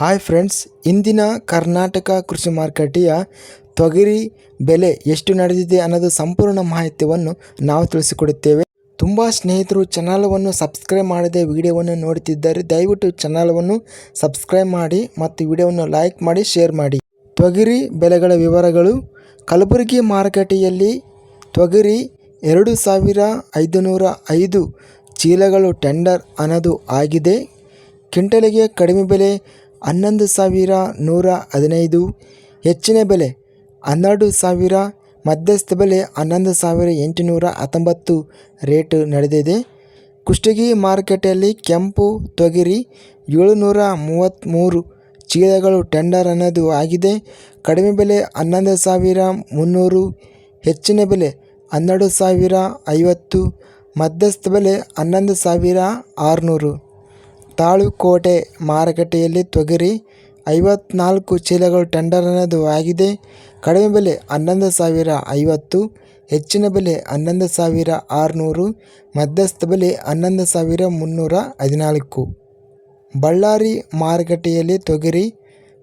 Hi friends ಇಂದಿನ ಕರ್ನಾಟಕ ಕೃಷಿ ಮಾರುಕಟ್ಟೆಯ ತೊಗರಿ ಬೆಲೆ ಎಷ್ಟು ನಡೆದಿದೆ ಅನ್ನೋದು ಸಂಪೂರ್ಣ ಮಾಹಿತಿಯನ್ನು ನಾವು ತಿಳಿಸಿಕೊಡುತ್ತೇವೆ. ತುಂಬ ಸ್ನೇಹಿತರು ಚಾನಲವನ್ನು ಸಬ್ಸ್ಕ್ರೈಬ್ ಮಾಡದೆ ವಿಡಿಯೋವನ್ನು ನೋಡುತ್ತಿದ್ದಾರೆ ದಯವಿಟ್ಟು ಚಾನಲವನ್ನು ಸಬ್ಸ್ಕ್ರೈಬ್ ಮಾಡಿ ಮತ್ತು ವಿಡಿಯೋವನ್ನು ಲೈಕ್ ಮಾಡಿ ಶೇರ್ ಮಾಡಿ. ತೊಗರಿ ಬೆಲೆಗಳ ವಿವರಗಳು. ಕಲಬುರಗಿ ಮಾರುಕಟ್ಟೆಯಲ್ಲಿ ತೊಗರಿ ಎರಡು ಸಾವಿರ ಐದುನೂರ ಐದು ಚೀಲಗಳು ಟೆಂಡರ್ ಅನ್ನೋದು ಆಗಿದೆ. ಕ್ವಿಂಟಲಿಗೆ ಕಡಿಮೆ ಬೆಲೆ ಹನ್ನೊಂದು ಸಾವಿರ ನೂರ ಹದಿನೈದು. ಹೆಚ್ಚಿನ ಬೆಲೆ ಹನ್ನೆರಡು ಸಾವಿರ, ಮಧ್ಯಸ್ಥ ಬೆಲೆ ಹನ್ನೊಂದು ಸಾವಿರ ಎಂಟುನೂರ ಹತ್ತೊಂಬತ್ತು ರೇಟ್ ನಡೆದಿದೆ. ಕುಷ್ಟಗಿ ಮಾರುಕಟ್ಟೆಯಲ್ಲಿ ಕೆಂಪು ತೊಗರಿ ಏಳುನೂರ ಮೂವತ್ತ್ಮೂರು ಚೀಲಗಳು ಟೆಂಡರ್ ಅನ್ನೋದು ಆಗಿದೆ. ಕಡಿಮೆ ಬೆಲೆ ಹನ್ನೊಂದು ಸಾವಿರ ಮುನ್ನೂರು, ಹೆಚ್ಚಿನ ಬೆಲೆ ಹನ್ನೆರಡು ಸಾವಿರ ಐವತ್ತು, ಮಧ್ಯಸ್ಥ ಬೆಲೆ ಹನ್ನೊಂದು ಸಾವಿರ ಆರುನೂರು. ತಾಳುಕೋಟೆ ಮಾರುಕಟ್ಟೆಯಲ್ಲಿ ತೊಗರಿ ಐವತ್ನಾಲ್ಕು ಚೀಲಗಳು ಟೆಂಡರ್ ಅನ್ನೋದು ಆಗಿದೆ. ಕಡಿಮೆ ಬೆಲೆ ಹನ್ನೊಂದು ಸಾವಿರ ಐವತ್ತು, ಹೆಚ್ಚಿನ ಬೆಲೆ ಹನ್ನೊಂದು ಸಾವಿರ ಆರುನೂರು, ಮಧ್ಯಸ್ಥ ಬೆಲೆ ಹನ್ನೊಂದು ಸಾವಿರ ಮುನ್ನೂರ ಹದಿನಾಲ್ಕು. ಬಳ್ಳಾರಿ ಮಾರುಕಟ್ಟೆಯಲ್ಲಿ ತೊಗರಿ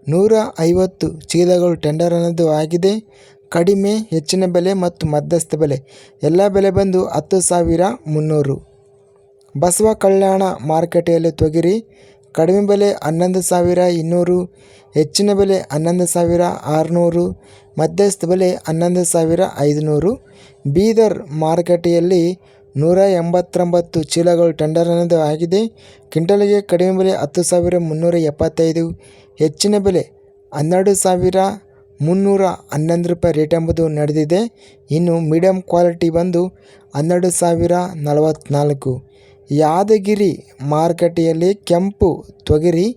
ನೂರ ಐವತ್ತು ಚೀಲಗಳು ಟೆಂಡರ್ ಅನ್ನೋದು ಆಗಿದೆ. ಕಡಿಮೆ, ಹೆಚ್ಚಿನ ಬೆಲೆ ಮತ್ತು ಮಧ್ಯಸ್ಥ ಬೆಲೆ. ಎಲ್ಲ ಬೆಲೆ ಬಂದು ಹತ್ತು ಸಾವಿರ ಮುನ್ನೂರು. ಬಸವ ಕಲ್ಯಾಣ ಮಾರುಕಟ್ಟೆಯಲ್ಲಿ ತೊಗರಿ, ಕಡಿಮೆ ಬೆಲೆ ಹನ್ನೊಂದು ಸಾವಿರ ಇನ್ನೂರು, ಹೆಚ್ಚಿನ ಬೆಲೆ ಹನ್ನೊಂದು ಸಾವಿರ ಆರುನೂರು, ಮಧ್ಯಸ್ಥ ಬೆಲೆ ಹನ್ನೊಂದು ಸಾವಿರ ಐದುನೂರು. ಬೀದರ್ ಮಾರುಕಟ್ಟೆಯಲ್ಲಿ ನೂರ ಎಂಬತ್ತೊಂಬತ್ತು ಚೀಲಗಳು ಟೆಂಡರ್ ಅನ್ನೋದು ಆಗಿದೆ. ಕ್ವಿಂಟಲ್ಗೆ ಕಡಿಮೆ ಬೆಲೆ ಹತ್ತು ಸಾವಿರ ಮುನ್ನೂರ ಎಪ್ಪತ್ತೈದು, ಹೆಚ್ಚಿನ ಬೆಲೆ ಹನ್ನೆರಡು ಸಾವಿರ ಮುನ್ನೂರ ಹನ್ನೊಂದು ರೂಪಾಯಿ ರೇಟ್ ಎಂಬುದು ನಡೆದಿದೆ. ಇನ್ನು ಮೀಡಿಯಂ ಕ್ವಾಲಿಟಿ ಬಂದು ಹನ್ನೆರಡು ಸಾವಿರ ನಲವತ್ತ್ನಾಲ್ಕು ಯಾದಗಿರಿ ಮಾರುಕಟ್ಟೆಯಲ್ಲಿ ಕೆಂಪು ತೊಗರಿ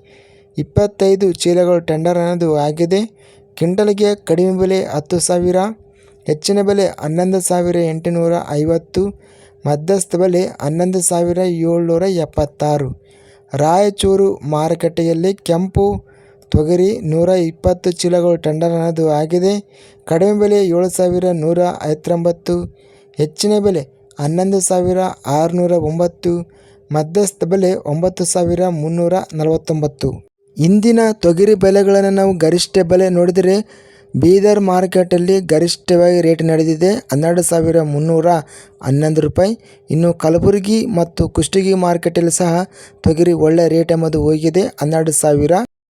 ಇಪ್ಪತ್ತೈದು ಚೀಲಗಳು ಟೆಂಡರ್ ಅನ್ನೋದು ಆಗಿದೆ. ಕ್ವಿಂಟಲ್ಗೆ ಕಡಿಮೆ ಬೆಲೆ ಹತ್ತು ಸಾವಿರ, ಹೆಚ್ಚಿನ ಬೆಲೆ ಹನ್ನೊಂದು ಸಾವಿರ ಎಂಟುನೂರ ಐವತ್ತು, ಮಧ್ಯಸ್ಥ ಬೆಲೆ ಹನ್ನೊಂದು ಸಾವಿರ ಏಳ್ನೂರ ಎಪ್ಪತ್ತಾರು. ರಾಯಚೂರು ಮಾರುಕಟ್ಟೆಯಲ್ಲಿ ಕೆಂಪು ತೊಗರಿ ನೂರ ಇಪ್ಪತ್ತು ಚೀಲಗಳು ಟೆಂಡರ್ ಅನ್ನೋದು ಆಗಿದೆ. ಕಡಿಮೆ ಬೆಲೆ ಏಳು ಸಾವಿರ ನೂರ ಐವತ್ತೊಂಬತ್ತು, ಹೆಚ್ಚಿನ ಬೆಲೆ ಹನ್ನೊಂದು ಸಾವಿರ ಆರುನೂರ ಒಂಬತ್ತು, ಮಧ್ಯಸ್ಥ ಬೆಲೆ ಒಂಬತ್ತು ಸಾವಿರ ಮುನ್ನೂರ ನಲವತ್ತೊಂಬತ್ತು. ಇಂದಿನ ತೊಗರಿ ಬೆಲೆಗಳನ್ನು ನಾವು ಗರಿಷ್ಠ ಬೆಲೆ ನೋಡಿದರೆ ಬೀದರ್ ಮಾರ್ಕೆಟಲ್ಲಿ ಗರಿಷ್ಠವಾಗಿ ರೇಟ್ ನಡೆದಿದೆ, ಹನ್ನೆರಡು ಸಾವಿರ ಮುನ್ನೂರ ಹನ್ನೊಂದು ರೂಪಾಯಿ. ಇನ್ನು ಕಲಬುರಗಿ ಮತ್ತು ಕುಷ್ಟಗಿ ಮಾರ್ಕೆಟಲ್ಲಿ ಸಹ ತೊಗರಿ ಒಳ್ಳೆಯ ರೇಟ್ ಎಂಬುದು ಹೋಗಿದೆ, ಹನ್ನೆರಡು ಸಾವಿರ